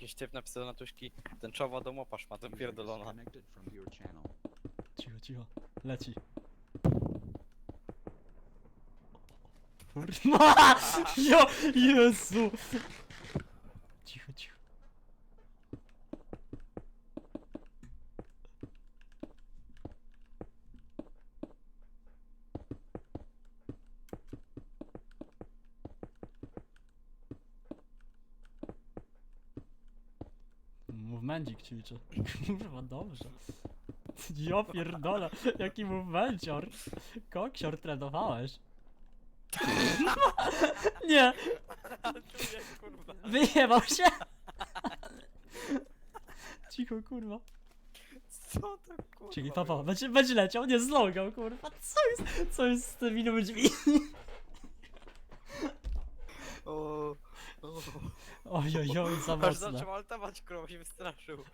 jakiś typ napisał na tuśki, tęczowa domopasz ma ten pierdolona. Cicho, cicho. Leci. Kurwa! Jo, Jezu! Cicho, cicho. Movementik ćwiczę. Kurwa, dobrze. Ja pierdolę, jaki movemencior. Koksior trenowałeś. Nie, kurwa. wyjebał się. Cicho, kurwa. Co to kurwa? Czyli papa, będzie, będzie leciał, nie zlogał, kurwa. Co jest, co jest z tymi ludźmi? O, o. Oj, oj, oj, za Aż zaczął altować, kurwa się wystraszył.